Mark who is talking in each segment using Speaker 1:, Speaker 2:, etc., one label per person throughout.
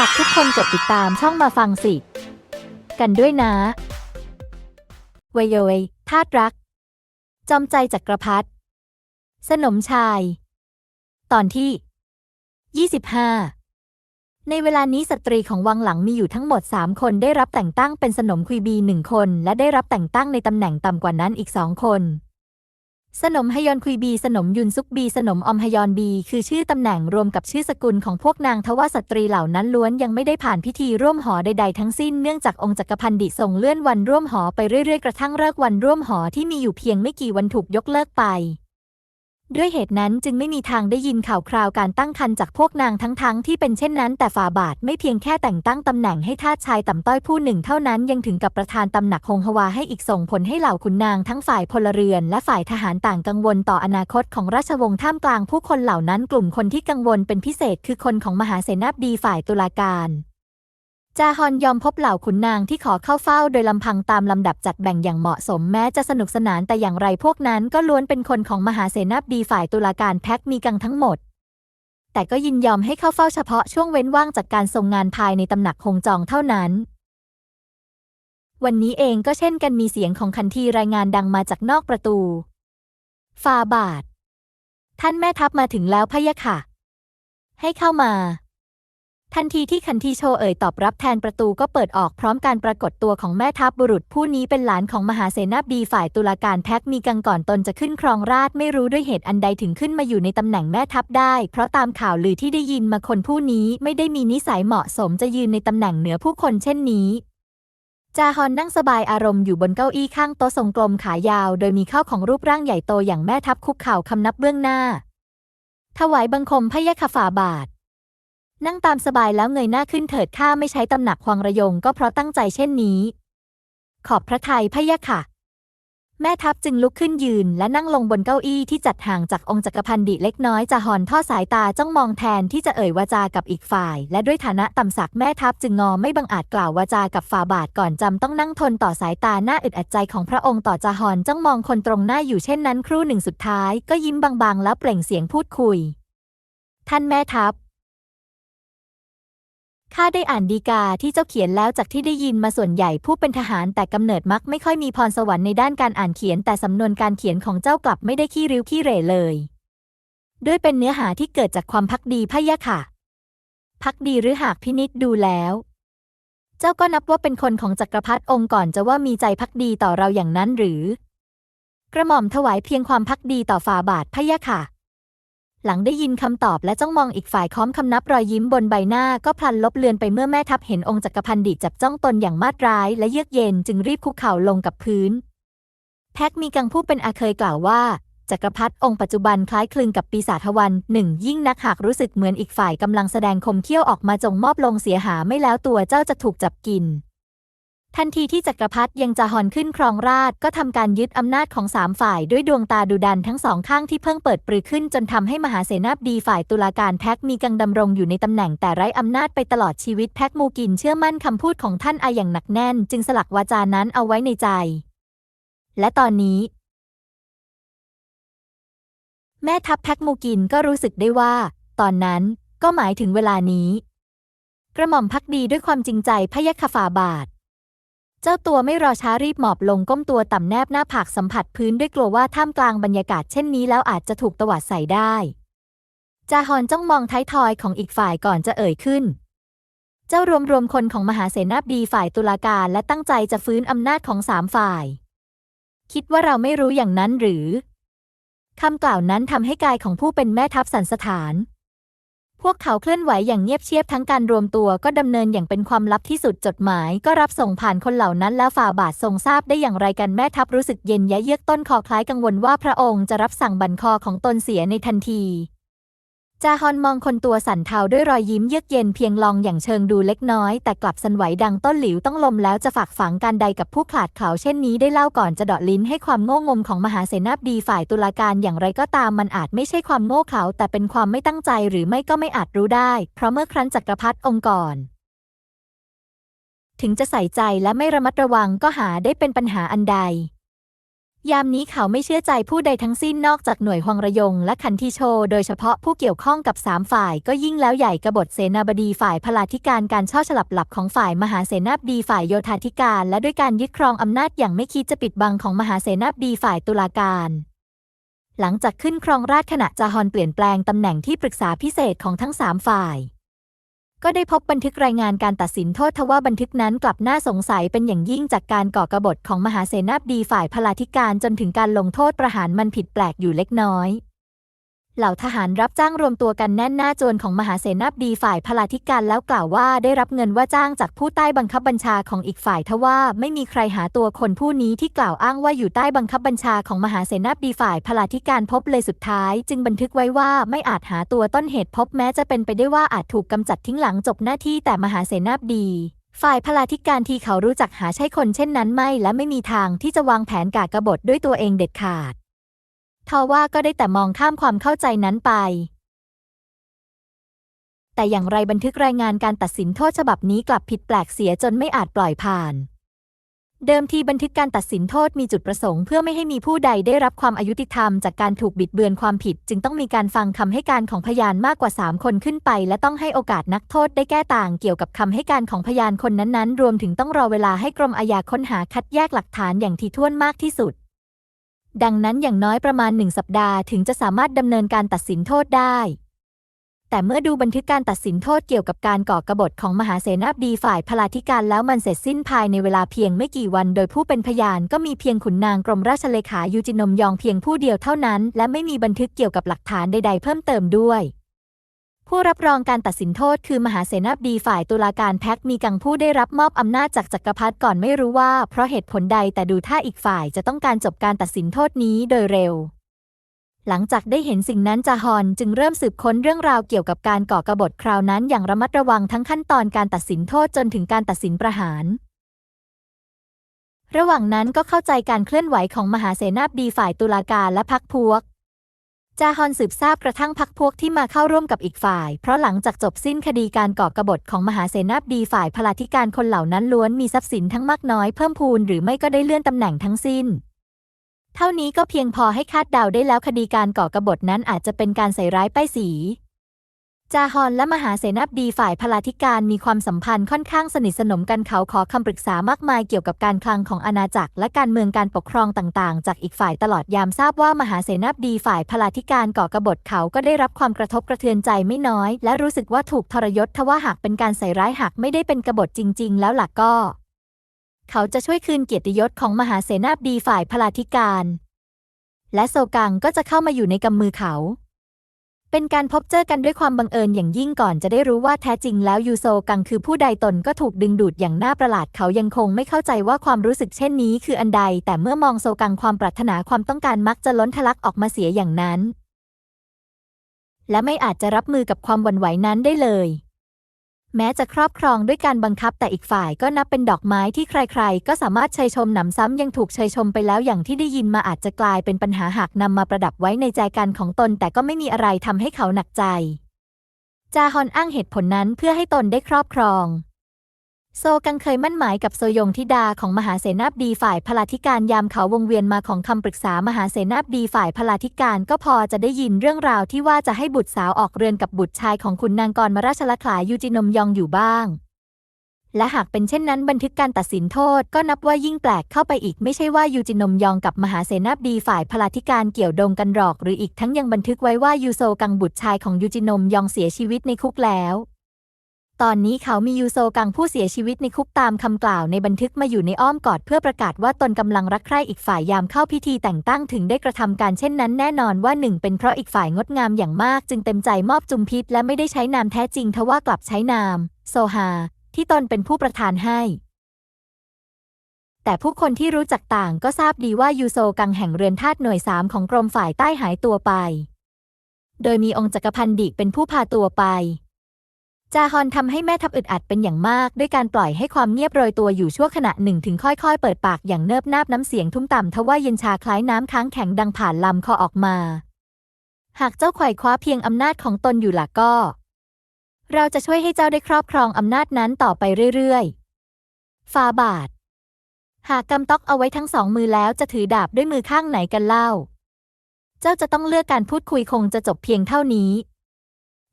Speaker 1: ฝากทุกคนกดติดตามช่องมาฟังสิ กันด้วยนะเวยเยธาตุรัก จอมใจจักรพรรดิสนมชาย ตอนที่ 25 ในเวลานี้สตรีของวังหลังมีอยู่ทั้งหมด 3 คนได้รับแต่งตั้งเป็นสนมคุยบีหนึ่งคน และได้รับแต่งตั้งในตำแหน่งต่ำกว่านั้นอีกสองคน สนมฮยอนคุยบี สนมยุนซุกบี สนมอมฮยอนบี คือชื่อตำแหน่งรวมกับชื่อสกุลของพวกนางทว่าสตรีเหล่านั้นล้วนยังไม่ได้ผ่านพิธีร่วมหอใด ๆ ทั้งสิ้นเนื่องจากองค์จักรพันดิส่งเลื่อนวันร่วมหอไปเรื่อยๆ กระทั่งเลิกวันร่วมหอที่มีอยู่เพียงไม่กี่วันถูกยกเลิกไป ด้วยเหตุนั้นจึงไม่มีทางได้ยินข่าวคราวการตั้งครรภ์จากพวกนางทั้งๆที่เป็นเช่นนั้น แต่ฝ่าบาทไม่เพียงแค่แต่งตั้งตำแหน่งให้ทาสชายต่ำต้อยผู้หนึ่งเท่านั้นยังถึงกับประธานตำหนักฮงฮวาให้อีกส่งผลให้เหล่าขุนนางทั้งฝ่ายพลเรือน และฝ่ายทหารต่างกังวลต่ออนาคตของราชวงศ์ท่ามกลางผู้คนเหล่านั้นกลุ่มคนที่กังวลเป็นพิเศษคือคนของมหาเสนาบดีฝ่ายตุลาการ จาฮอนยอมพบเหล่าขุนนางที่ขอเข้าเฝ้าโดยลำพังตามลำดับจัดแบ่งอย่างเหมาะสมแม้จะสนุกสนานแต่อย่างไรพวกนั้นก็ล้วนเป็นคนของมหาเสนาบดีฝ่ายตุลาการแพ็กมีกังทั้งหมด แต่ก็ยินยอมให้เข้าเฝ้าเฉพาะช่วงเว้นว่างจากการทรงงานภายในตำหนักคงจองเท่านั้น วันนี้เองก็เช่นกันมีเสียงของคันทีรายงานดังมาจากนอกประตูฟาบาท ท่านแม่ทัพมาถึงแล้วพะยะค่ะ ให้เข้ามา ทันทีที่คันทีโชเอ่ยตอบรับแทนประตูก็เปิดออกพร้อมการปรากฏตัวของแม่ทัพบุรุษผู้นี้เป็นหลานของมหาเสนาบีฝ่ายตุลาการแพ็กมีกังก่อนตนจะขึ้นครองราชไม่รู้ด้วยเหตุอันใดถึงขึ้นมาอยู่ในตำแหน่งแม่ทัพได้ เพราะตามข่าวลือที่ได้ยินมาคนผู้นี้ไม่ได้มีนิสัยเหมาะสมจะยืนในตำแหน่งเหนือผู้คนเช่นนี้จาฮอนนั่งสบายอารมณ์อยู่บนเก้าอี้ข้างโต๊ะทรงกลมขายาว โดยมีข้าวของรูปร่างใหญ่โตอย่างแม่ทัพคุกเข่าคำนับเบื้องหน้า ถวายบังคมพระยะคฝ่าบาท นั่งตามสบายแล้วเงยหน้าขึ้นเถิดข้าไม่ใช้ตำหนักควางระยงก็เพราะตั้งใจเช่นนี้ ขอบพระทัยพะยะค่ะ แม่ทัพจึงลุกขึ้นยืนและนั่งลงบนเก้าอี้ที่จัดห่างจากองค์จักรพันดิเล็กน้อยจะหอนท่อสายตาจ้องมองแทนที่จะเอ่ยวาจากับอีกฝ่าย และด้วยฐานะต่ำสักแม่ทัพจึงงอไม่บังอาจกล่าววาจากับฝ่าบาทก่อนจำต้องนั่งทนต่อสายตาหน้าอึดอัดใจของพระองค์ต่อจาฮอนจ้องมองคนตรงหน้าอยู่เช่นนั้น ครู่หนึ่งสุดท้าย ก็ยิ้มบางๆ แล้วเปล่งเสียงพูดคุย ท่านแม่ทัพ ข้าได้อ่านดีกาที่เจ้าเขียนแล้วจากที่ได้ยินมาส่วนใหญ่ผู้เป็นทหารแต่กำเนิดมักไม่ค่อยมีพรสวรรค์ในด้านการอ่านเขียนแต่สำนวนการเขียนของเจ้ากลับไม่ได้ขี้ริ้วขี้เหร่เลย ด้วยเป็นเนื้อหาที่เกิดจากความพักดีพะยะค่ะ พักดีหรือหากพินิษดูแล้ว เจ้าก็นับว่าเป็นคนของจักรพรรดิองค์ก่อนจะว่ามีใจพักดีต่อเราอย่างนั้นหรือ กระหม่อมถวายเพียงความพักดีต่อฝ่าบาทพะยะค่ะ หลังได้ยินคำตอบและจ้องมองอีกฝ่ายค้อมคำนับรอยยิ้มบนใบหน้าก็พลันลบเลือนไปเมื่อแม่ทัพเห็นองค์จักรพันดิจับจ้องตนอย่างมาดร้ายและเยือกเย็นจึงรีบคุกเข่าลงกับพื้นแพ็กมีกังผู้เป็นอาเคยกล่าวว่าจักรพรรดิองค์ปัจจุบันคล้ายคลึงกับปีศาจวันหนึ่งยิ่งนักหากรู้สึกเหมือนอีกฝ่ายกำลังแสดงคมเขี้ยวออกมาจงมอบลงเสียหาไม่แล้วตัวเจ้าจะถูกจับกิน ทันทีที่จักรพรรดิยังจะหอนขึ้นครองราชก็ทำการยึดอำนาจของสามฝ่ายด้วยดวงตาดุดันทั้งสองข้างที่เพิ่งเปิดปรือขึ้นจนทำให้มหาเสนาบดีฝ่ายตุลาการแพ็กมีกังดำรงอยู่ในตำแหน่งแต่ไร้อำนาจไปตลอดชีวิตแพ็กมูกินเชื่อมั่นคำพูดของท่านอาอย่างหนักแน่น จึงสลักวาจานั้นเอาไว้ในใจ และตอนนี้ แม่ทัพแพ็กมูกินก็รู้สึกได้ว่า ตอนนั้นก็หมายถึงเวลานี้ กระหม่อมพักดีด้วยความจริงใจพยะค่ะฝ่าบาท เจ้าตัวไม่รอช้ารีบหมอบลงก้มตัวต่ำแนบหน้าผากสัมผัสพื้นด้วยกลัวว่าท่ามกลางบรรยากาศเช่นนี้แล้วอาจจะถูกตวาดใส่ได้จาฮอนจ้องมองท้ายทอยของอีกฝ่ายก่อนจะเอ่ยขึ้น เจ้ารวมรวมคนของมหาเสนาบดีฝ่ายตุลาการและตั้งใจจะฟื้นอำนาจของสามฝ่าย คิดว่าเราไม่รู้อย่างนั้นหรือคำกล่าวนั้นทำให้กายของผู้เป็นแม่ทัพสันสถาน พวกเขาเคลื่อนไหวอย่างเงียบเชียบทั้งการรวมตัวก็ดำเนินอย่างเป็นความลับที่สุดจดหมาย ก็รับส่งผ่านคนเหล่านั้นแล้วฝ่าบาททรงทราบได้อย่างไรกันแม่ทัพรู้สึกเย็นยะเยือกต้นคอคล้ายกังวลว่าพระองค์จะรับสั่งบันคอของตนเสียในทันที จาฮอนมองคนตัวสั่นเทาด้วยรอยยิ้มเยือกเย็นเพียงลองอย่างเชิงดูเล็กน้อย แต่กลับสันไหวดังต้นหลิวต้องลมแล้วจะฝากฝังการใดกับผู้ขลาดเขาเช่นนี้ได้เล่าก่อนจะเดาะลิ้นให้ความโง่งมของมหาเสนาบดีฝ่ายตุลาการอย่างไรก็ตามมันอาจไม่ใช่ความโง่เขลาแต่เป็นความไม่ตั้งใจหรือไม่ก็ไม่อาจรู้ได้ เพราะเมื่อครั้นจักรพรรดิองค์ก่อนถึงจะใส่ใจและไม่ระมัดระวังก็หาได้เป็นปัญหาอันใด ยามนี้เขาไม่เชื่อใจผู้ใดทั้งสิ้นนอกจากหน่วยฮวงระยง และคันทีโช โดยเฉพาะผู้เกี่ยวข้องกับสามฝ่ายก็ยิ่งแล้วใหญ่กบฏเสนาบดีฝ่ายพลาธิการการช่อฉลับหลับของฝ่ายมหาเสนาบดีฝ่ายโยธาธิการ และด้วยการยึดครองอำนาจอย่างไม่คิดจะปิดบังของมหาเสนาบดีฝ่ายตุลาการหลังจากขึ้นครองราชขณะจาฮอนเปลี่ยนแปลงตำแหน่งที่ปรึกษาพิเศษของทั้งสามฝ่าย ก็ได้พบบันทึกรายงานการตัดสินโทษทว่าบันทึกนั้นกลับน่าสงสัยเป็นอย่างยิ่งจากการก่อกรบฏของมหาเสนาบดีฝ่ายพลาธิการจนถึงการลงโทษประหารมันผิดแปลกอยู่เล็กน้อย เหล่าทหารรับจ้างรวมตัวกันแน่นหน้าโจรของมหาเสนาบดีฝ่ายพลาธิการแล้วกล่าวว่าได้รับเงินว่าจ้างจากผู้ใต้บังคับบัญชาของอีกฝ่ายทว่าไม่มีใครหาตัวคนผู้นี้ที่กล่าวอ้างว่าอยู่ใต้บังคับบัญชาของมหาเสนาบดีฝ่ายพลาธิการพบเลยสุดท้าย จึงบันทึกไว้ว่าไม่อาจหาตัวต้นเหตุพบแม้จะเป็นไปได้ว่าอาจถูกกำจัดทิ้งหลังจบหน้าที่แต่มหาเสนาบดีฝ่ายพลาธิการที่เขารู้จักหาใช่คนเช่นนั้นไม่และไม่มีทางที่จะวางแผนกากบฏด้วยตัวเองเด็ดขาด ทว่าก็ได้แต่มองข้ามความเข้าใจนั้นไป แต่อย่างไรบันทึกรายงานการตัดสินโทษฉบับนี้กลับผิดแปลกเสียจนไม่อาจปล่อยผ่าน เดิมทีบันทึกการตัดสินโทษมีจุดประสงค์เพื่อไม่ให้มีผู้ใดได้รับความอายุติธรรมจากการถูกบิดเบือนความผิด จึงต้องมีการฟังคำให้การของพยานมากกว่า 3 คนขึ้นไป และต้องให้โอกาสนักโทษได้แก้ต่างเกี่ยวกับคำให้การของพยานคนนั้นๆ รวมถึงต้องรอเวลาให้กรมอาญาค้นหาคัดแยกหลักฐานอย่างถี่ถ้วนมากที่สุด ดังนั้นอย่างน้อยประมาณหนึ่งสัปดาห์ถึงจะสามารถดำเนินการตัดสินโทษได้ แต่เมื่อดูบันทึกการตัดสินโทษเกี่ยวกับการก่อกบฏของมหาเสนาบดีฝ่ายพลาธิการแล้วมันเสร็จสิ้นภายในเวลาเพียงไม่กี่วันโดยผู้เป็นพยานก็มีเพียงขุนนางกรมราชเลขายูจินมยองเพียงผู้เดียวเท่านั้น และไม่มีบันทึกเกี่ยวกับหลักฐานใด ๆ เพิ่มเติมด้วย ผู้รับรองการตัดสินโทษคือมหาเสนาบดีฝ่ายตุลาการแพ็กมีกังผู้ได้รับมอบอำนาจจากจักรพรรดิก่อนไม่รู้ว่า เพราะเหตุผลใดแต่ดูท่าอีกฝ่ายจะต้องการจบการตัดสินโทษนี้โดยเร็ว หลังจากได้เห็นสิ่งนั้นจาฮอนจึงเริ่มสืบค้นเรื่องราวเกี่ยวกับการก่อกบฏคราวนั้นอย่างระมัดระวังทั้งขั้นตอนการตัดสินโทษจนถึงการตัดสินประหารระหว่างนั้นก็เข้าใจการเคลื่อนไหวของมหาเสนาบดีฝ่ายตุลาการและพักพวก จาฮอนสืบทราบกระทั่งพักพวกที่มาเข้าร่วมกับอีกฝ่าย เพราะหลังจากจบสิ้นคดีการก่อกบฏของมหาเสนาบดีฝ่ายพลาธิการคนเหล่านั้นล้วนมีทรัพย์สินทั้งมากน้อยเพิ่มพูนหรือไม่ก็ได้เลื่อนตำแหน่งทั้งสิ้น เท่านี้ก็เพียงพอให้คาดเดาได้แล้วคดีการก่อกบฏนั้นอาจจะเป็นการใส่ร้ายป้ายสี จาฮอนและมหาเสนาบดีฝ่ายพลาธิการมีความสัมพันธ์ค่อนข้างสนิทสนมกันเขาขอคำปรึกษามากมายเกี่ยวกับการคลังของอาณาจักรและการเมืองการปกครองต่างๆ จากอีกฝ่ายตลอดยามทราบว่ามหาเสนาบดีฝ่ายพลาธิการก่อกบฏเขาก็ได้รับความกระทบกระเทือนใจไม่น้อย และรู้สึกว่าถูกทรยศทว่าหากเป็นการใส่ร้ายหากไม่ได้เป็นกบฏจริง ๆ แล้วหลักก็ เขาจะช่วยคืนเกียรติยศของมหาเสนาบดีฝ่ายพลาธิการ และโซกังก็จะเข้ามาอยู่ในกำมือเขา เป็นการพบเจอกันด้วยความบังเอิญอย่างยิ่งก่อนจะได้รู้ว่าแท้จริงแล้วยูโซกังคือผู้ใดตนก็ถูกดึงดูดอย่างน่าประหลาดเขายังคงไม่เข้าใจว่าความรู้สึกเช่นนี้คืออันใด แต่เมื่อมองโซกังความปรารถนาความต้องการมักจะล้นทะลักออกมาเสียอย่างนั้น และไม่อาจจะรับมือกับความหวั่นไหวนั้นได้เลย แม้จะครอบครองด้วยการบังคับแต่อีกฝ่ายก็นับเป็นดอกไม้ที่ใครๆ ก็สามารถชัยชมหนำซ้ำยังถูกชัยชมไปแล้วอย่างที่ได้ยินมาอาจจะกลายเป็นปัญหาหากนำมาประดับไว้ในใจกันของตน แต่ก็ไม่มีอะไรทำให้เขาหนักใจ จาฮอนอ้างเหตุผลนั้นเพื่อให้ตนได้ครอบครอง โซกังเคยมั่นหมายกับโซยงธิดาของมหาเสนาบดีฝ่ายพลาธิการยามเขาวงเวียนมาของคำปรึกษามหาเสนาบดีฝ่ายพลาธิการก็พอจะได้ยินเรื่องราวที่ว่าจะให้บุตรสาวออกเรือนกับบุตรชายของขุนนางกรมราชลขลายูจินมยองอยู่บ้าง และหากเป็นเช่นนั้นบันทึกการตัดสินโทษก็นับว่ายิ่งแปลกเข้าไปอีกไม่ใช่ว่ายูจินมยองกับมหาเสนาบดีฝ่ายพลาธิการเกี่ยวดองกันหรอก หรืออีกทั้งยังบันทึกไว้ว่ายูโซกังบุตรชายของยูจินมยองเสียชีวิตในคุกแล้ว ตอนนี้เขามียูโซกังผู้เสียชีวิตในคุกตามคำกล่าวในบันทึกมาอยู่ในอ้อมกอดเพื่อประกาศว่าตนกำลังรักใคร่อีกฝ่ายยามเข้าพิธีแต่งตั้งถึงได้กระทำการเช่นนั้นแน่นอนว่าหนึ่งเป็นเพราะอีกฝ่ายงดงามอย่างมาก จึงเต็มใจมอบจุมพิษและไม่ได้ใช้นามแท้จริงทว่ากลับใช้นาม โซฮา ที่ตนเป็นผู้ประทานให้ แต่ผู้คนที่รู้จักต่างก็ทราบดีว่ายูโซกังแห่งเรือนธาตุหน่วยสามของกรมฝ่ายใต้หายตัวไป โดยมีองค์จักรพันดิเป็นผู้พาตัวไป จาฮอนทำให้แม่ทัพอึดอัดเป็นอย่างมาก ด้วยการปล่อยให้ความเงียบโรยตัวอยู่ชั่วขณะหนึ่งถึงค่อยๆ เปิดปากอย่างเนิบนาบน้ำเสียงทุ้มต่ำทว่าเย็นชาคล้ายน้ำค้างแข็งดังผ่านลำคอออกมา หากเจ้าไขว่คว้าเพียงอำนาจของตนอยู่ล่ะก็ เราจะช่วยให้เจ้าได้ครอบครองอำนาจนั้นต่อไปเรื่อยๆฟาบาท หากกำต๊อกเอาไว้ทั้งสองมือแล้วจะถือดาบด้วยมือข้างไหนกันเล่า เจ้าจะต้องเลือกการพูดคุยคงจะจบเพียงเท่านี้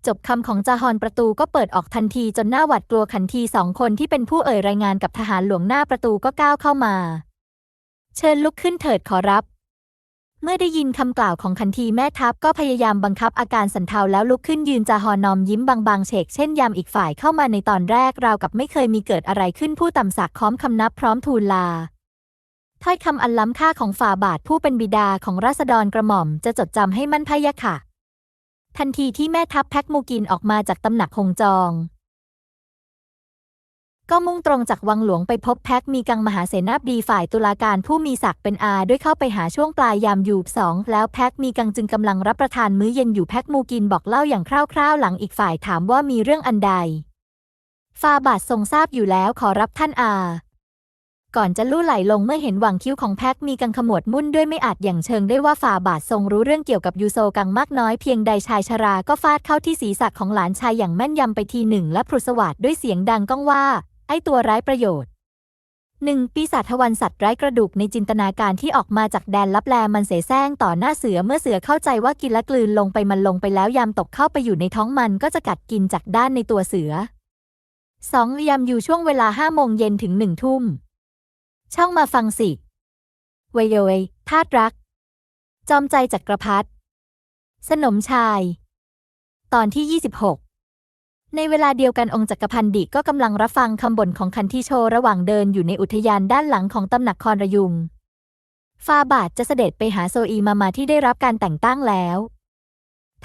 Speaker 1: จบคำของจาฮอนประตูก็เปิดออกทันทีจนหน้าหวัดกลัวขันทีสองคนที่เป็นผู้เอ่ยรายงานกับทหารหลวงหน้าประตูก็ก้าวเข้ามา เชิญลุกขึ้นเถิดขอรับ เมื่อได้ยินคำกล่าวของคันทีแม่ทัพก็พยายามบังคับอาการสันเทาแล้วลุกขึ้นยืนจาฮอนอมยิ้มบางๆเฉกเช่นยามอีกฝ่ายเข้ามาในตอนแรกราวกับไม่เคยมีเกิดอะไรขึ้นผู้ต่ำสักค้อมคำนับพร้อมทูลลาถ้อยคำอันล้ำค่าของฝ่าบาทผู้เป็นบิดาของราษฎรกระหม่อมจะจดจำให้มั่นพะยะค่ะ ทันทีที่แม่ทัพแพ็กมูกินออกมาจากตำหนักหงจอง ก็มุ่งตรงจากวังหลวงไปพบแพ็กมีกังมหาเสนาบดีฝ่ายตุลาการผู้มีศักดิ์เป็นอาด้วยเข้าไปหาช่วงปลายยามยูบสองแล้วแพ็กมีกังจึงกำลังรับประทานมื้อเย็นอยู่แพ็กมูกินบอกเล่าอย่างคร่าวๆ หลังอีกฝ่ายถามว่ามีเรื่องอันใดฟาบาททรงทราบอยู่แล้วขอรับท่านอา ก่อนจะลู่ไหลลงเมื่อเห็นหวังคิ้วของแพ็กมีกังขมวดมุ่นด้วยไม่อาจอย่างเชิงได้ว่าฝ่าบาททรงรู้เรื่องเกี่ยวกับยูโซกังมากน้อยเพียงใดชายชราก็ฟาดเข้าที่ศีรษะของหลานชายอย่างแม่นยำไปทีหนึ่ง และพรุสวาดด้วยเสียงดังก้องว่า ไอ้ตัวร้ายประโยชน์หนึ่งปีศาจทวันสัตว์ไร้กระดูกในจินตนาการที่ออกมาจากแดนลับแลมันเสแสร้งต่อหน้าเสือเมื่อเสือเข้าใจว่ากินและกลืนลงไปมันลงไปแล้วยามตกเข้าไปอยู่ในท้องมันก็จะกัดกินจากด้านในตัวเสือสองยามอยู่ช่วงเวลาห้าโมงเย็นถึงหนึ่งทุ่ม ช่องมาฟังสิ เวยเวยธาตรัก จอมใจจักรพรรดิสนมชาย ตอนที่ 26 ในเวลาเดียวกันองค์จักรพันดิก็กำลังรับฟังคำบ่นของคันที่โชระหว่างเดินอยู่ในอุทยานด้านหลังของตำหนักคอนระยุงฟาบาทจะเสด็จไปหาโซอีมามาที่ได้รับการแต่งตั้งแล้ว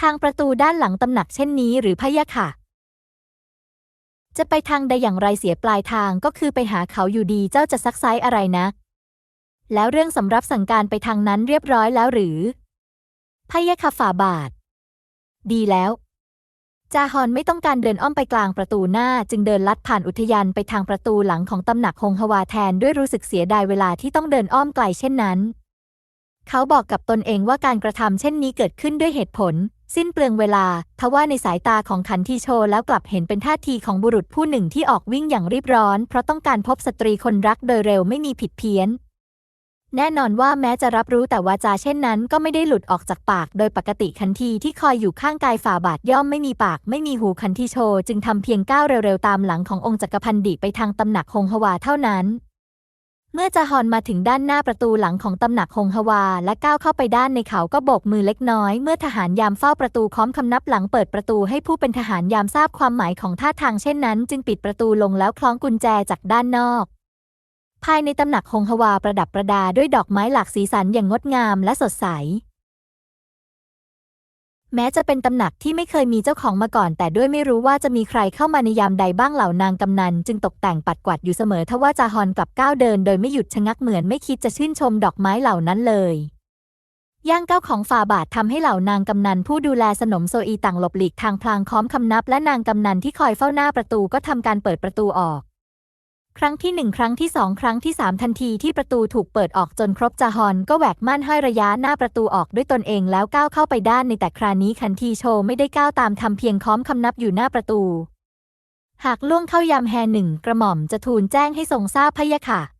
Speaker 1: ทางประตูด้านหลังตำหนักเช่นนี้หรือพะยะค่ะ จะไปทางใดอย่างไรเสียปลายทางก็คือไปหาเขาอยู่ดีเจ้าจะซักไซอะไรนะ แล้วเรื่องสำรับสั่งการไปทางนั้นเรียบร้อยแล้วหรือพยะค่ะฝ่าบาท ดีแล้วจาฮอนไม่ต้องการเดินอ้อมไปกลางประตูหน้า จึงเดินลัดผ่านอุทยานไปทางประตูหลังของตำหนักฮงฮวาแทนด้วยรู้สึกเสียดายเวลาที่ต้องเดินอ้อมไกลเช่นนั้น เขาบอกกับตนเองว่าการกระทำเช่นนี้เกิดขึ้นด้วยเหตุผล สิ้นเปลืองเวลา ทว่าในสายตาของขันทีโชแล้วกลับเห็นเป็นท่าทีของบุรุษผู้หนึ่งที่ออกวิ่งอย่างรีบร้อน เพราะต้องการพบสตรีคนรักโดยเร็วไม่มีผิดเพี้ยน แน่นอนว่าแม้จะรับรู้แต่วาจาเช่นนั้น ก็ไม่ได้หลุดออกจากปาก โดยปกติคันทีที่คอยอยู่ข้างกายฝ่าบาทย่อมไม่มีปาก ไม่มีหูคันทีโช จึงทำเพียงก้าวเร็วๆตามหลังขององค์จักรพันดิไปทางตำหนักฮงฮวาเท่านั้น เมื่อจาฮอนมาถึงด้านหน้าประตูหลังของตำหนักฮงฮวา และก้าวเข้าไปด้านในเขาก็โบกมือเล็กน้อย เมื่อทหารยามเฝ้าประตูค้อมคำนับหลังเปิดประตูให้ผู้เป็นทหารยามทราบความหมายของท่าทางเช่นนั้น จึงปิดประตูลงแล้วคล้องกุญแจจากด้านนอก ภายในตำหนักฮงฮวาประดับประดาด้วยดอกไม้หลากสีสันอย่างงดงามและสดใส แม้จะเป็นตำหนักที่ไม่เคยมีเจ้าของมาก่อน แต่ด้วยไม่รู้ว่าจะมีใครเข้ามาในยามใดบ้างเหล่านางกำนัน จึงตกแต่งปัดกวาดอยู่เสมอทว่าจาฮอนกลับก้าวเดิน โดยไม่หยุดชะงักเหมือนไม่คิดจะชื่นชมดอกไม้เหล่านั้นเลยย่างก้าวของฝ่าบาททำให้เหล่านางกำนันผู้ดูแลสนมโซอีต่างหลบหลีกทางพลางค้อมคำนับ และนางกำนันที่คอยเฝ้าหน้าประตูก็ทำการเปิดประตูออก ครั้งที่หนึ่งครั้งที่สองครั้งที่สามทันทีที่ประตูถูกเปิดออกจนครบจาฮอนก็แหวกม่านห้อยระยะหน้าประตูออกด้วยตนเองแล้วก้าวเข้าไปด้านในแต่ครานี้คันทีโชไม่ได้ก้าวตามทำเพียงค้อมคำนับอยู่หน้าประตู หากล่วงเข้ายามแฮหนึ่งกระหม่อมจะทูลแจ้งให้ทรงทราบพะยะค่ะ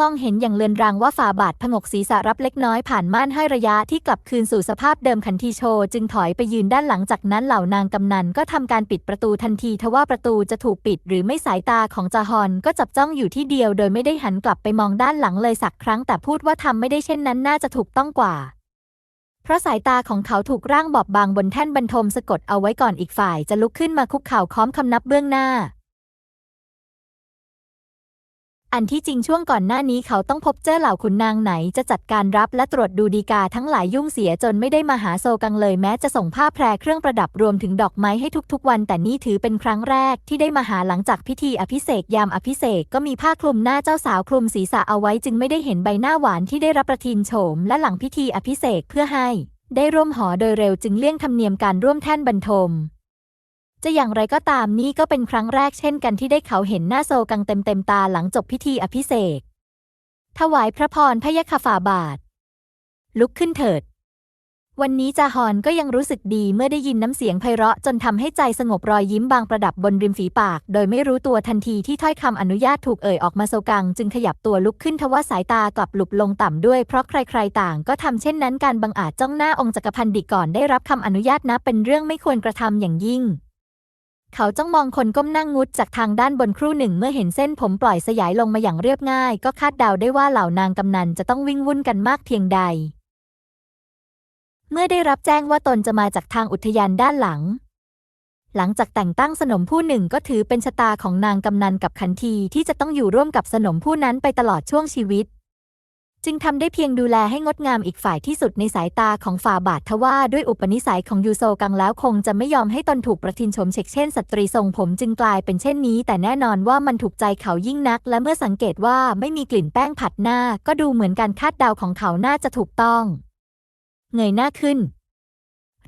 Speaker 1: มองเห็นอย่างเลือนรางว่าฝ่าบาทผงกศีรษะรับเล็กน้อยผ่านม่านให้ระยะที่กลับคืนสู่สภาพเดิมขันทีโชจึงถอยไปยืนด้านหลังจากนั้นเหล่านางกำนันก็ทำการปิดประตูทันทีทว่าประตูจะถูกปิดหรือไม่สายตาของจาฮอนก็จับจ้องอยู่ที่เดียวโดยไม่ได้หันกลับไปมองด้านหลังเลยสักครั้ง แต่พูดว่าทำไม่ได้เช่นนั้นน่าจะถูกต้องกว่าเพราะสายตาของเขาถูกร่างบอบบางบนแท่นบรรทมสะกดเอาไว้ก่อนอีกฝ่ายจะลุกขึ้นมาคุกเข่าค้อมคำนับเบื้องหน้า อันที่จริงช่วงก่อนหน้านี้เขาต้องพบเจอเหล่าขุนนางไหนจะจัดการรับและตรวจดูดีกาทั้งหลายยุ่งเสียจนไม่ได้มาหาโซกังเลยแม้จะส่งผ้าแพรเครื่องประดับรวมถึงดอกไม้ให้ทุกๆ วัน แต่นี่ถือเป็นครั้งแรกที่ได้มาหาหลังจากพิธีอภิเษกยามอภิเษกก็มีผ้าคลุมหน้าเจ้าสาวคลุมศีรษะเอาไว้จึงไม่ได้เห็นใบหน้าหวานที่ได้รับประทินโฉมและหลังพิธีอภิเษกเพื่อให้ ได้ร่วมหอโดยเร็วจึงเลี่ยงธรรมเนียมการร่วมแท่นบรรทม จะอย่างไรก็ตามนี่ก็เป็นครั้งแรกเช่นกันที่ได้เขาเห็นหน้าโซกังเต็มเต็มๆตาหลังจบพิธีอภิเษกถวายพระพรพยะค่ะฝ่าบาท ลุกขึ้นเถิด วันนี้จาฮอนก็ยังรู้สึกดีเมื่อได้ยินน้ำเสียงไพเราะจนทำให้ใจสงบรอยยิ้มบางประดับบนริมฝีปาก โดยไม่รู้ตัวทันทีที่ถ้อยคำอนุญาตถูกเอ่ยออกมาโซกัง จึงขยับตัวลุกขึ้นทว่าสายตากลับหลุบลงต่ำด้วยเพราะใครๆต่างก็ทำเช่นนั้นการบังอาจจ้องหน้าองค์จักรพันดิก่อนได้รับคำอนุญาตนับเป็นเรื่องไม่ควรกระทำอย่างยิ่ง เขาจ้องมองคนก้มนั่งงุดจากทางด้านบนครู่หนึ่งเมื่อเห็นเส้นผมปล่อยสยายลงมาอย่างเรียบง่าย ก็คาดเดาได้ว่าเหล่านางกำนันจะต้องวิ่งวุ่นกันมากเพียงใด เมื่อได้รับแจ้งว่าตนจะมาจากทางอุทยานด้านหลัง หลังจากแต่งตั้งสนมผู้หนึ่งก็ถือเป็นชะตาของนางกำนันกับขันทีที่จะต้องอยู่ร่วมกับสนมผู้นั้นไปตลอดช่วงชีวิต จึงทำได้เพียงดูแลให้งดงามอีกฝ่ายที่สุดในสายตาของฝ่าบาททว่าด้วยอุปนิสัยของยูโซกังแล้วคงจะไม่ยอมให้ตนถูกประทินชมเชกเช่นสตรีทรงผมจึงกลายเป็นเช่นนี้ แต่แน่นอนว่ามันถูกใจเขายิ่งนัก และเมื่อสังเกตว่าไม่มีกลิ่นแป้งผัดหน้า ก็ดูเหมือนการคาดเดาของเขาน่าจะถูกต้อง เงยหน้าขึ้น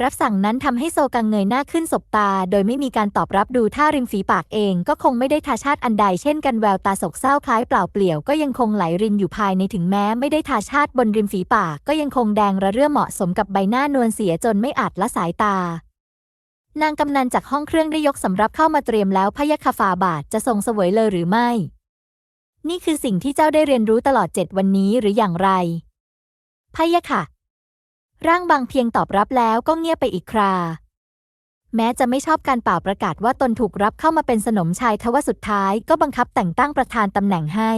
Speaker 1: รับสั่งนั้นทำให้โซกังเงยหน้าขึ้นสบตา โดยไม่มีการตอบรับดูท่าริมฝีปากเอง ก็คงไม่ได้ทาชาติอันใดเช่นกันแววตาโศกเศร้าคล้ายเปล่าเปลี่ยวก็ยังคงไหลรินอยู่ภายในถึงแม้ไม่ได้ทาชาติบนริมฝีปาก ก็ยังคงแดงระเรื่อเหมาะสมกับใบหน้านวลเสียจนไม่อาจละสายตานางกำนันจากห้องเครื่องได้ยกสำรับเข้ามาเตรียมแล้วพยะคาฟาบาทจะทรงเสวยเลยหรือไม่ นี่คือสิ่งที่เจ้าได้เรียนรู้ตลอดเจ็ดวันนี้หรืออย่างไรพะยะค่ะ ร่างบางเพียงตอบรับแล้วก็เงียบไปอีกครา แม้จะไม่ชอบการเป่าประกาศว่าตนถูกรับเข้ามาเป็นสนมชายทว่าสุดท้ายก็บังคับแต่งตั้งประธานตำแหน่งให้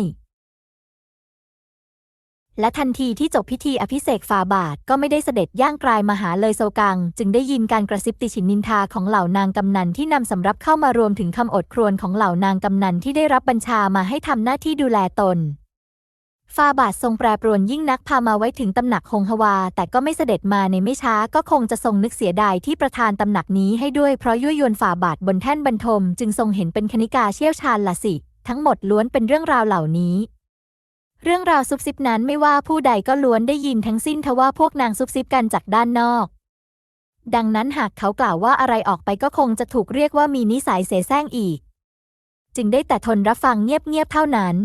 Speaker 1: และทันทีที่จบพิธีอภิเษกฟาบาทก็ไม่ได้เสด็จย่างกลายมาหาเลยโซกัง จึงได้ยินการกระซิบติฉินนินทาของเหล่านางกำนันที่นำสำรับเข้ามารวมถึงคำอดครวญของเหล่านางกำนันที่ได้รับบัญชามาให้ทำหน้าที่ดูแลตน ฟาบาททรงแปรปรวนยิ่งนักพามาไว้ถึงตำหนักคงฮวา แต่ก็ไม่เสด็จมาในไม่ช้าก็คงจะทรงนึกเสียดายที่ประธานตำหนักนี้ให้ด้วยเพราะยั่วยวนฝ่าบาทบนแท่นบรรทม จึงทรงเห็นเป็นคณิกาเชี่ยวชาญละสิ ทั้งหมดล้วนเป็นเรื่องราวเหล่านี้ เรื่องราวซุบซิบนั้นไม่ว่าผู้ใดก็ล้วนได้ยินทั้งสิ้นทว่าพวกนางซุบซิบกันจากด้านนอก ดังนั้นหากเขากล่าวว่าอะไรออกไปก็คงจะถูกเรียกว่ามีนิสัยเสแสร้งอีก จึงได้แต่ทนรับฟังเงียบๆเท่านั้น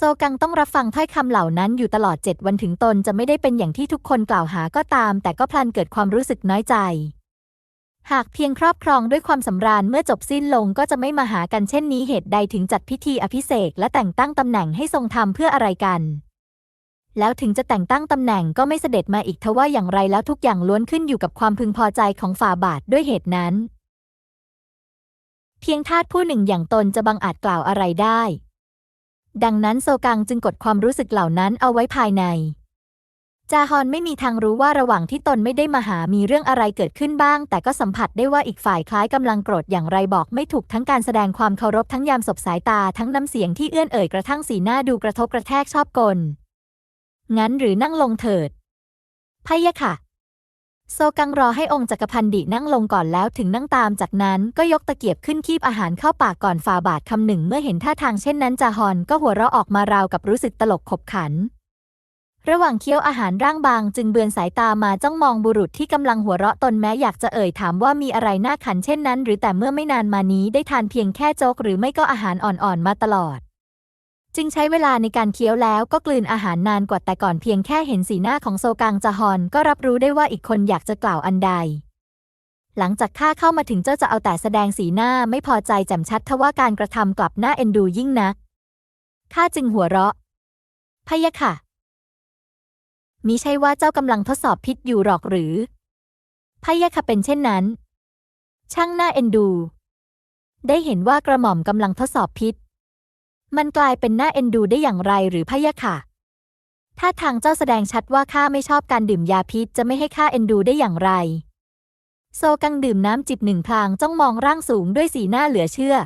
Speaker 1: โซกังต้องรับฟังถ้อยคำเหล่านั้นอยู่ตลอดเจ็ดวันถึงตนจะไม่ได้เป็นอย่างที่ทุกคนกล่าวหาก็ตาม แต่ก็พลันเกิดความรู้สึกน้อยใจ หากเพียงครอบครองด้วยความสำราญเมื่อจบสิ้นลงก็จะไม่มาหากันเช่นนี้เหตุใดถึงจัดพิธีอภิเษกและแต่งตั้งตำแหน่งให้ทรงทำเพื่ออะไรกัน แล้วถึงจะแต่งตั้งตำแหน่งก็ไม่เสด็จมาอีกทว่าอย่างไรแล้วทุกอย่างล้วนขึ้นอยู่กับความพึงพอใจของฝ่าบาทด้วยเหตุนั้น เพียงทาสผู้หนึ่งอย่างตนจะบังอาจกล่าวอะไรได้ ดังนั้นโซกังจึงกดความรู้สึกเหล่านั้นเอาไว้ภายใน จาฮอนไม่มีทางรู้ว่าระหว่างที่ตนไม่ได้มาหามีเรื่องอะไรเกิดขึ้นบ้าง แต่ก็สัมผัสได้ว่าอีกฝ่ายคล้ายกำลังโกรธอย่างไรบอกไม่ถูกทั้งการแสดงความเคารพทั้งยามสบสายตาทั้งน้ำเสียงที่เอื้อนเอ่ยกระทั่งสีหน้าดูกระทบกระแทกชอบกล งั้นหรือนั่งลงเถิดพะยะค่ะ โซกังรอให้องค์จักรพันดินั่งลงก่อนแล้วถึงนั่งตามจากนั้นก็ยกตะเกียบขึ้นคีบอาหารเข้าปากก่อนฝ่าบาทคำหนึ่ง เมื่อเห็นท่าทางเช่นนั้นจาฮอนก็หัวเราะออกมาราวกับรู้สึกตลกขบขัน ระหว่างเคี้ยวอาหารร่างบางจึงเบือนสายตามาจ้องมองบุรุษที่กำลังหัวเราะตนแม้อยากจะเอ่ยถามว่ามีอะไรน่าขันเช่นนั้น หรือแต่เมื่อไม่นานมานี้ได้ทานเพียงแค่โจ๊กหรือไม่ก็อาหารอ่อนๆมาตลอด จึงใช้เวลาในการเคี้ยวแล้วก็กลืนอาหารนานกว่าแต่ก่อนเพียงแค่เห็นสีหน้าของโซกังจาฮอนก็รับรู้ได้ว่าอีกคนอยากจะกล่าวอันใด หลังจากข้าเข้ามาถึงเจ้าจะเอาแต่แสดงสีหน้าไม่พอใจแจ่มชัดทว่าการกระทำกลับหน้าเอ็นดูยิ่งนักข้าจึงหัวเราะพะยะค่ะมิใช่ว่าเจ้ากำลังทดสอบพิษอยู่หรอกหรือพะยะค่ะเป็นเช่นนั้น ช่างหน้าเอ็นดู ได้เห็นว่ากระหม่อมกำลังทดสอบพิษ มันกลายเป็นหน้าเอ็นดูได้อย่างไรหรือพะยะค่ะ ถ้าทางเจ้าแสดงชัดว่าข้าไม่ชอบการดื่มยาพิษจะไม่ให้ข้าเอ็นดูได้อย่างไร โซกังดื่มน้ำจิบหนึ่งพลางจ้องมองร่างสูงด้วยสีหน้าเหลือเชื่อ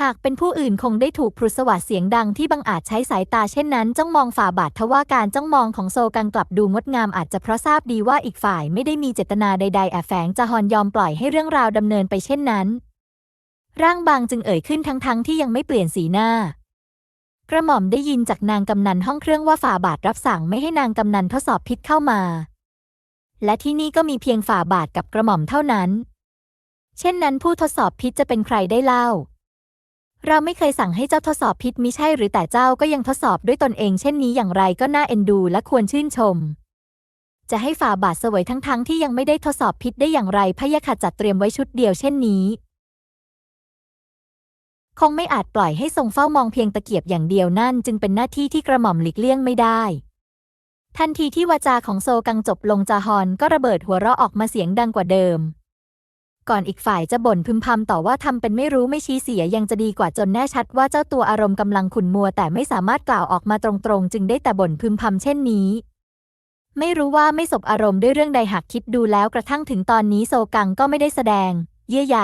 Speaker 1: หากเป็นผู้อื่นคงได้ถูกพรุสวัสดเสียงดังที่บังอาจใช้สายตาเช่นนั้น จ้องมองฝ่าบาททว่าการจ้องมองของโซกังกลับดูงดงามอาจจะเพราะทราบดีว่าอีกฝ่ายไม่ได้มีเจตนาใด ๆแอบแฝงจะฮอนยอมปล่อยให้เรื่องราวดำเนินไปเช่นนั้น ร่างบางจึงเอ่ยขึ้นทั้งๆที่ยังไม่เปลี่ยนสีหน้า กระหม่อมได้ยินจากนางกำนันห้องเครื่องว่าฝ่าบาทรับสั่งไม่ให้นางกำนันทดสอบพิษเข้ามา และที่นี่ก็มีเพียงฝ่าบาทกับกระหม่อมเท่านั้น เช่นนั้นผู้ทดสอบพิษจะเป็นใครได้เล่า เราไม่เคยสั่งให้เจ้าทดสอบพิษมิใช่หรือแต่เจ้าก็ยังทดสอบด้วยตนเอง เช่นนี้อย่างไรก็น่าเอ็นดูและควรชื่นชมจะให้ฝ่าบาทเสวยทั้งๆที่ยังไม่ได้ทดสอบพิษได้อย่างไรพะยะค่ะจัดเตรียมไว้ชุดเดียวเช่นนี้ คงไม่อาจปล่อยให้ทรงเฝ้ามองเพียงตะเกียบอย่างเดียวนั่น จึงเป็นหน้าที่ที่กระหม่อมหลีกเลี่ยงไม่ได้ ทันทีที่วาจาของโซกังจบลงจาฮอนก็ระเบิดหัวเราะออกมาเสียงดังกว่าเดิม ก่อนอีกฝ่ายจะบ่นพึมพำต่อว่าทำเป็นไม่รู้ไม่ชี้เสียยังจะดีกว่าจนแน่ชัดว่าเจ้าตัวอารมณ์กำลังขุ่นมัว แต่ไม่สามารถกล่าวออกมาตรงๆ จึงได้แต่บ่นพึมพำเช่นนี้ไม่รู้ว่าไม่สบอารมณ์ด้วยเรื่องใดหากคิดดูแล้วกระทั่งถึงตอนนี้โซกังก็ไม่ได้แสดง เยื่อใย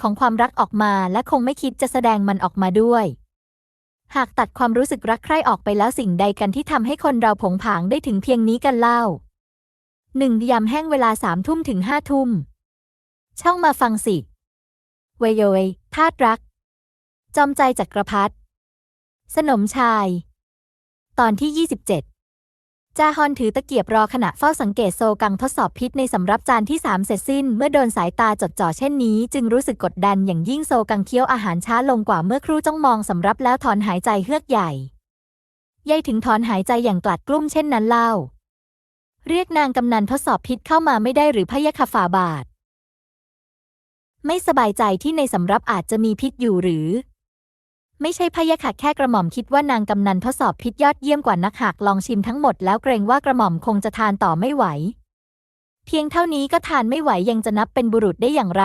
Speaker 1: ของความรักออกมาและคงไม่คิดจะแสดงมันออกมาด้วย หากตัดความรู้สึกรักใคร่ออกไปแล้วสิ่งใดกันที่ทำให้คนเราผงผางได้ถึงเพียงนี้กันเล่าหนึ่งยำแห้งเวลาสามทุ่มถึงห้าทุ่ม ช่องมาฟังสิเวโยยธาตรัก จอมใจจักรพรรดิสนมชาย ตอนที่27จ จาฮอนถือตะเกียบรอขณะเฝ้าสังเกตโซกังทดสอบพิษในสำรับจานที่สามเสร็จสิ้น เมื่อโดนสายตาจดจ่อเช่นนี้ จึงรู้สึกกดดันอย่างยิ่งโซกังเคี้ยวอาหารช้าลงกว่าเมื่อครู่จ้องมองสำรับแล้วถอนหายใจเฮือกใหญ่ยายถึงถอนหายใจอย่างกลัดกลุ้มเช่นนั้นเล่า เรียกนางกำนันทดสอบพิษเข้ามาไม่ได้หรือพะยะค่ะฝ่าบาท ไม่สบายใจที่ในสำรับอาจจะมีพิษอยู่หรือ ไม่ใช่พยะค่ะแค่กระหม่อมคิดว่านางกำนันทดสอบพิษยอดเยี่ยมกว่านักหากลองชิมทั้งหมดแล้วเกรงว่ากระหม่อมคงจะทานต่อไม่ไหว เพียงเท่านี้ก็ทานไม่ไหวยังจะนับเป็นบุรุษได้อย่างไร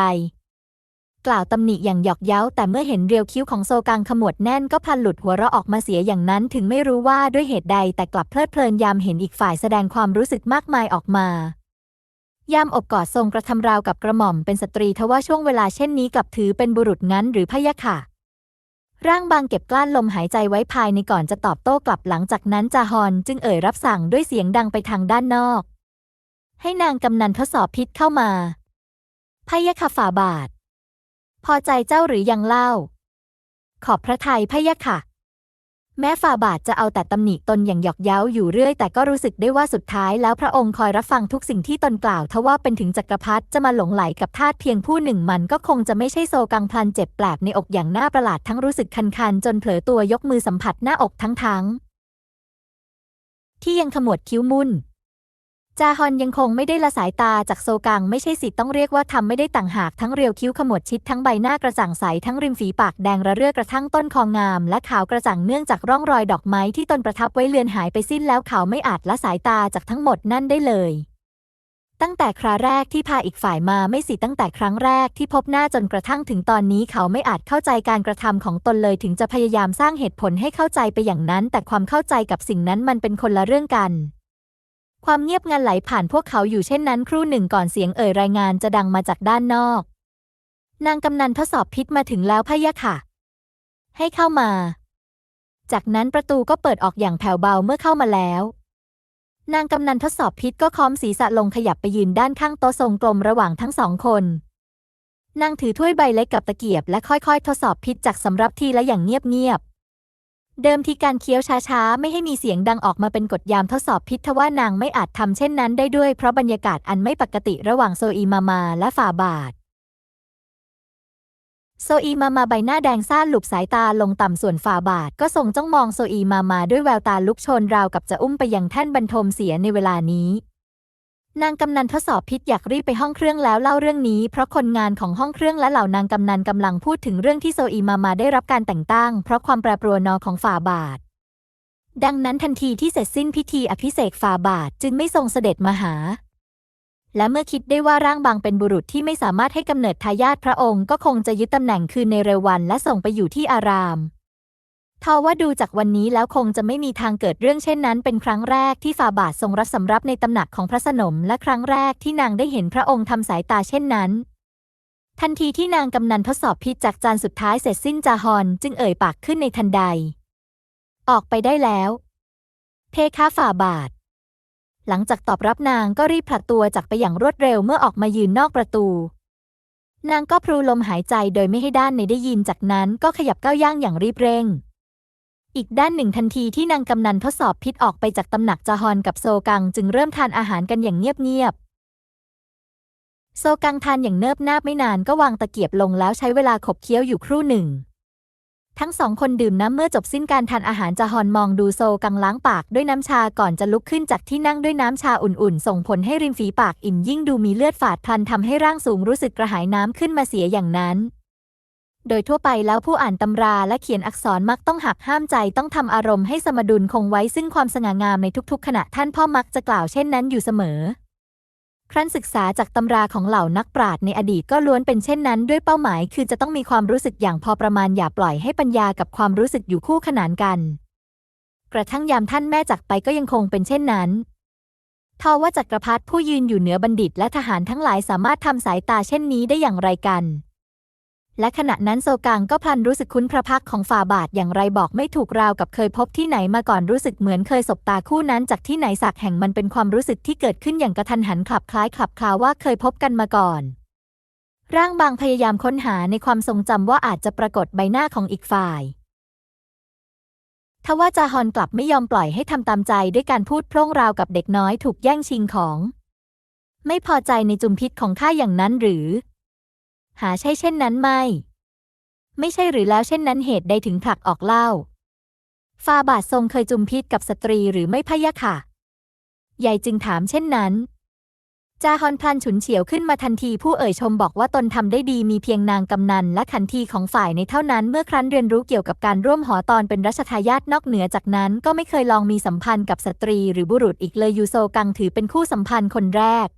Speaker 1: กล่าวตำหนิอย่างหยอกเย้า แต่เมื่อเห็นเรียวคิ้วของโซกังขมวดแน่นก็พลันหลุดหัวเราะออกมาเสียอย่างนั้นถึงไม่รู้ว่าด้วยเหตุใดแต่กลับเพลิดเพลินยามเห็นอีกฝ่ายแสดงความรู้สึกมากมายออกมายามอบกอดทรงกระทำราวกับกระหม่อมเป็นสตรีทว่าช่วงเวลาเช่นนี้กลับถือเป็นบุรุษงั้นหรือพะยะค่ะ ร่างบางเก็บกลั้นลมหายใจไว้ภายในก่อนจะตอบโต้กลับหลังจากนั้นจาฮอนจึงเอ่ยรับสั่งด้วยเสียงดังไปทางด้านนอก ให้นางกำนันทดสอบพิษเข้ามาพยะคฝ่าบาท พอใจเจ้าหรือยังเล่า ขอบพระทัยพยะค่ะ แม้ฝ่าบาทจะเอาแต่ตำหนิตนอย่างหยอกเย้าอยู่เรื่อยแต่ก็รู้สึกได้ว่าสุดท้ายแล้วพระองค์คอยรับฟังทุกสิ่งที่ตนกล่าวทว่าเป็นถึงจักรพรรดิจะมาหลงไหลกับทาสเพียงผู้หนึ่งมันก็คงจะไม่ใช่โซกังพลันเจ็บแปลบในอกอย่างน่าประหลาดทั้งรู้สึกคันๆ จนเผลอตัวยกมือสัมผัสหน้าอกทั้งๆที่ยังขมวดคิ้วมุ่น จาฮอนยังคงไม่ได้ละสายตาจากโซกังไม่ใช่สิต้องเรียกว่าทำไม่ได้ต่างหากทั้งเรียวคิ้วขมวดชิดทั้งใบหน้ากระจ่างใสทั้งริมฝีปากแดงระเรื่อกระทั่งต้นคองาม และขาวกระจ่างเนื่องจากร่องรอยดอกไม้ที่ตนประทับไว้เลือนหายไปสิ้นแล้วเขาไม่อาจละสายตาจากทั้งหมดนั่นได้เลย ตั้งแต่คราแรกที่พาอีกฝ่ายมาไม่สิตั้งแต่ครั้งแรกที่พบหน้าจนกระทั่งถึงตอนนี้เขาไม่อาจเข้าใจการกระทำของตนเลยถึงจะพยายามสร้างเหตุผลให้เข้าใจไปอย่างนั้น แต่ความเข้าใจกับสิ่งนั้นมันเป็นคนละเรื่องกัน ความเงียบงันไหลผ่านพวกเขาอยู่เช่นนั้นครู่หนึ่งก่อนเสียงเอ่ยรายงานจะดังมาจากด้านนอก นางกำนันทดสอบพิษมาถึงแล้วพะยะค่ะ ให้เข้ามา จากนั้นประตูก็เปิดออกอย่างแผ่วเบาเมื่อเข้ามาแล้ว นางกำนันทดสอบพิษก็ค้อมศีรษะลงขยับไปยืนด้านข้างโต๊ะทรงกลมระหว่างทั้งสองคนนางถือถ้วยใบเล็กกับตะเกียบและค่อยๆ ทดสอบพิษจากสำรับทีละอย่างเงียบ เดิมทีการเคี้ยวช้าๆ ไม่ให้มีเสียงดังออกมาเป็นกฎยามทดสอบพิษทว่านางไม่อาจทำเช่นนั้นได้ด้วยเพราะบรรยากาศอันไม่ปกติระหว่างโซอีมามาและฝ่าบาท โซอีมามาใบหน้าแดงซ่านหลุบสายตาลงต่ำส่วนฝ่าบาทก็ทรงจ้องมองโซอีมามาด้วยแววตาลุกโชนราวกับจะอุ้มไปยังแท่นบรรทมเสียในเวลานี้ นางกำนันทดสอบพิษอยากรีบไปห้องเครื่องแล้วเล่าเรื่องนี้เพราะคนงานของห้องเครื่องและเหล่านางกำนันกำลังพูดถึงเรื่องที่โซอีมามาได้รับการแต่งตั้ง เพราะความแปรปรวนอของฝ่าบาท ดังนั้นทันทีที่เสร็จสิ้นพิธีอภิเษกฝ่าบาทจึงไม่ทรงเสด็จมาหา และเมื่อคิดได้ว่าร่างบางเป็นบุรุษที่ไม่สามารถให้กำเนิดทายาทพระองค์ก็คงจะยึดตำแหน่งคืนในเร็ววันและส่งไปอยู่ที่อาราม ทว่าดูจากวันนี้แล้วคงจะไม่มีทางเกิดเรื่องเช่นนั้น เป็นครั้งแรกที่ฝ่าบาททรงรับสำรับในตำหนักของพระสนม และครั้งแรกที่นางได้เห็นพระองค์ทำสายตาเช่นนั้น ทันทีที่นางกำนันทดสอบพิษจากจานสุดท้ายเสร็จสิ้นจาฮอนจึงเอ่ยปากขึ้นในทันใด ออกไปได้แล้ว เพคะฝ่าบาท หลังจากตอบรับนางก็รีบผลัดตัวจากไปอย่างรวดเร็วเมื่อออกมายืนนอกประตูนางก็พลูลมหายใจโดยไม่ให้ด้านในได้ยินจากนั้นก็ขยับก้าวย่างอย่างรีบเร่ง อีกด้านหนึ่งทันทีที่นางกำนันทดสอบพิษออกไปจากตำหนักจาฮอนกับโซกัง จึงเริ่มทานอาหารกันอย่างเงียบๆโซกังทานอย่างเนิบนาบไม่นานก็วางตะเกียบลงแล้วใช้เวลาขบเคี้ยวอยู่ครู่หนึ่ง ทั้งสองคนดื่มน้ำเมื่อจบสิ้นการทานอาหารจาฮอนมองดูโซกังล้างปากด้วยน้ำชาก่อนจะลุกขึ้นจากที่นั่งด้วยน้ำชาอุ่นๆ ส่งผลให้ริมฝีปากอิ่มยิ่งดูมีเลือดฝาดพลันทำให้ร่างสูงรู้สึกกระหายน้ำขึ้นมาเสียอย่างนั้น โดยทั่วไปแล้วผู้อ่านตำราและเขียนอักษรมักต้องหักห้ามใจต้องทำอารมณ์ให้สมดุลคงไว้ซึ่งความสง่างามในทุกๆ ขณะท่านพ่อมักจะกล่าวเช่นนั้นอยู่เสมอ ครั้นศึกษาจากตำราของเหล่านักปราชญ์ในอดีตก็ล้วนเป็นเช่นนั้น ด้วยเป้าหมายคือจะต้องมีความรู้สึกอย่างพอประมาณอย่าปล่อยให้ปัญญากับความรู้สึกอยู่คู่ขนานกัน กระทั่งยามท่านแม่จากไปก็ยังคงเป็นเช่นนั้นทว่าจักรพรรดิผู้ยืนอยู่เหนือบัณฑิตและทหารทั้งหลายสามารถทำสายตาเช่นนี้ได้อย่างไรกัน และขณะนั้นโซกังก็พลันรู้สึกคุ้นพระพักของฝ่าบาทอย่างไรบอกไม่ถูกราวกับเคยพบที่ไหนมาก่อนรู้สึกเหมือนเคยสบตาคู่นั้นจากที่ไหนสักแห่งมันเป็นความรู้สึกที่เกิดขึ้นอย่างกระทันหันคลับคล้ายคลับคลาว่าเคยพบกันมาก่อน ร่างบางพยายามค้นหาในความทรงจำว่าอาจจะปรากฏใบหน้าของอีกฝ่ายทว่าจาฮอนกลับไม่ยอมปล่อยให้ทำตามใจด้วยการพูดพร่งราวกับเด็กน้อยถูกแย่งชิงของ ไม่พอใจในจุมพิษของข้าอย่างนั้นหรือ หาใช่เช่นนั้นไม่ ไม่ใช่หรือแล้วเช่นนั้นเหตุใดถึงผลักออกเล่าฟาบาททรงเคยจุมพิษกับสตรีหรือไม่พะยะค่ะ ใหญ่จึงถามเช่นนั้น จาฮอนพลันฉุนเฉียวขึ้นมาทันทีผู้เอ่ยชมบอกว่าตนทำได้ดีมีเพียงนางกำนันและขันทีของฝ่ายในเท่านั้นเมื่อครั้นเรียนรู้เกี่ยวกับการร่วมหอตอนเป็นรัชทายาทนอกเหนือจากนั้นก็ไม่เคยลองมีสัมพันธ์กับสตรีหรือบุรุษอีกเลยยูโซกังถือเป็นคู่สัมพันธ์คนแรก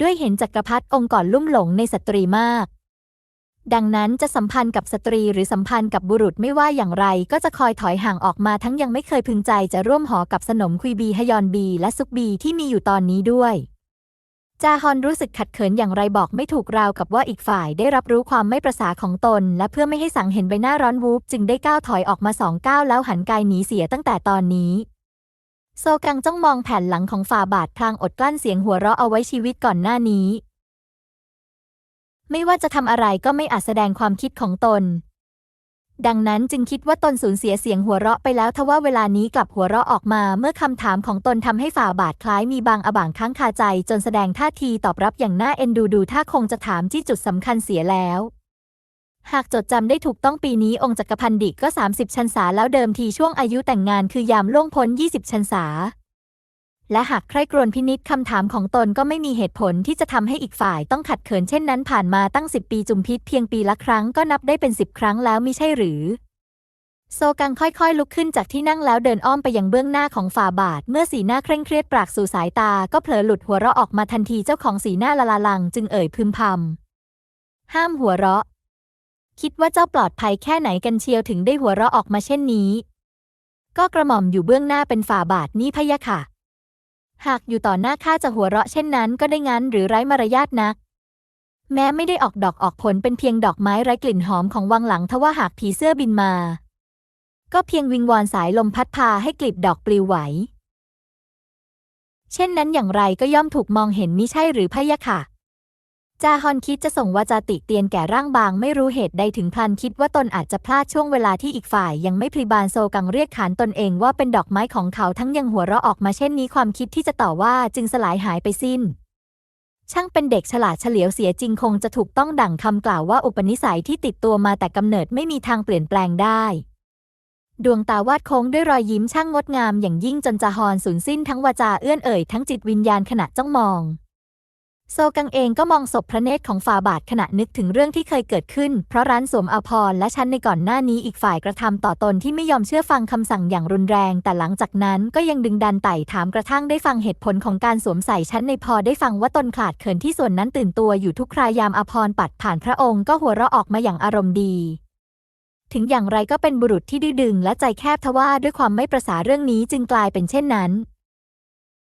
Speaker 1: ด้วยเห็นจักรพรรดิองค์ก่อนลุ่มหลงในสตรีมาก ดังนั้นจะสัมพันธ์กับสตรีหรือสัมพันธ์กับบุรุษไม่ว่าอย่างไร ก็จะคอยถอยห่างออกมาทั้งยังไม่เคยพึงใจจะร่วมหอกับสนมคุยบีฮยอนบี และซุกบีที่มีอยู่ตอนนี้ด้วยจาฮอนรู้สึกขัดเขินอย่างไรบอกไม่ถูกราวกับว่าอีกฝ่ายได้รับรู้ความไม่ประสาของตน และเพื่อไม่ให้สังเห็นใบหน้าร้อนวูบจึงได้ก้าวถอยออกมาสองก้าวแล้วหันกายหนีเสียตั้งแต่ตอนนี้ โซกังจ้องมองแผ่นหลังของฝ่าบาทพลางอดกลั้นเสียงหัวเราะเอาไว้ชีวิตก่อนหน้านี้ ไม่ว่าจะทำอะไรก็ไม่อาจแสดงความคิดของตน ดังนั้นจึงคิดว่าตนสูญเสียเสียงหัวเราะไปแล้วทว่าเวลานี้กลับหัวเราะออกมาเมื่อคำถามของตนทำให้ฝ่าบาทคล้ายมีบางอบางค้างคาใจ จนแสดงท่าทีตอบรับอย่างน่าเอ็นดูดูถ้าคงจะถามที่จุดสำคัญเสียแล้ว หากจดจำได้ถูกต้องปีนี้องค์จักรพันดิก็ 30 ชันษาแล้วเดิมทีช่วงอายุแต่งงานคือยามล่วงพ้น 20 ชันษา และหากใครกรวนพินิษคำถามของตนก็ไม่มีเหตุผลที่จะทำให้อีกฝ่ายต้องขัดเขินเช่นนั้นผ่านมาตั้งสิบปีจุมพิษเพียงปีละครั้งก็นับได้เป็นสิบครั้งแล้วมิใช่หรือ โซกังค่อยๆ ลุกขึ้นจากที่นั่งแล้วเดินอ้อมไปยังเบื้องหน้าของฝ่าบาท เมื่อสีหน้าเคร่งเครียดปรากสู่สายตา ก็เผลอหลุดหัวเราะออกมาทันทีเจ้าของสีหน้าละลาลัง จึงเอ่ยพึมพำห้ามหัวเราะ คิดว่าเจ้าปลอดภัยแค่ไหนกันเชียวถึงได้หัวเราะออกมาเช่นนี้ ก็กระหม่อมอยู่เบื้องหน้าเป็นฝ่าบาทนี่พะยะค่ะ หากอยู่ต่อหน้าข้าจะหัวเราะเช่นนั้นก็ได้งั้นหรือไร้มารยาทนัก แม้ไม่ได้ออกดอกออกผลเป็นเพียงดอกไม้ไร้กลิ่นหอมของวังหลังทว่าหากผีเสื้อบินมา ก็เพียงวิงวอนสายลมพัดพาให้กลีบดอกปลิวไหว เช่นนั้นอย่างไรก็ย่อมถูกมองเห็นมิใช่หรือพะยะค่ะ จาฮอนคิดจะส่งวาจาติเตียนแก่ร่างบางไม่รู้เหตุใดถึงพลันคิดว่าตนอาจจะพลาดช่วงเวลาที่อีกฝ่ายยังไม่พลีบานโซกังเรียกขานตนเองว่าเป็นดอกไม้ของเขาทั้งยังหัวเราะออกมาเช่นนี้ความคิดที่จะต่อว่าจึงสลายหายไปสิ้น ช่างเป็นเด็กฉลาดเฉลียวเสียจริงคงจะถูกต้องดั่งคำกล่าวว่าอุปนิสัยที่ติดตัวมาแต่กำเนิดไม่มีทางเปลี่ยนแปลงได้ดวงตาวาดโค้งด้วยรอยยิ้มช่างงดงามอย่างยิ่งจนจาฮอนสูญสิ้นทั้งวาจาเอื้อนเอ่ยทั้งจิตวิญญาณขณะจ้องมอง โซกังเองก็มองศพพระเนตรของฝ่าบาทขณะนึกถึงเรื่องที่เคยเกิดขึ้น เพราะร้านสวมอภรและชั้นในก่อนหน้านี้อีกฝ่ายกระทำต่อตนที่ไม่ยอมเชื่อฟังคำสั่งอย่างรุนแรง แต่หลังจากนั้นก็ยังดึงดันไต่ถามกระทั่งได้ฟังเหตุผลของการสวมใส่ชั้นในพอได้ฟังว่าตนขาดเขินที่ส่วนนั้นตื่นตัวอยู่ทุกครายามอภรปัดผ่านพระองค์ก็หัวเราะออกมาอย่างอารมณ์ดีถึงอย่างไรก็เป็นบุรุษที่ดื้อดึงและใจแคบทว่าด้วยความไม่ประสาเรื่องนี้จึงกลายเป็นเช่นนั้น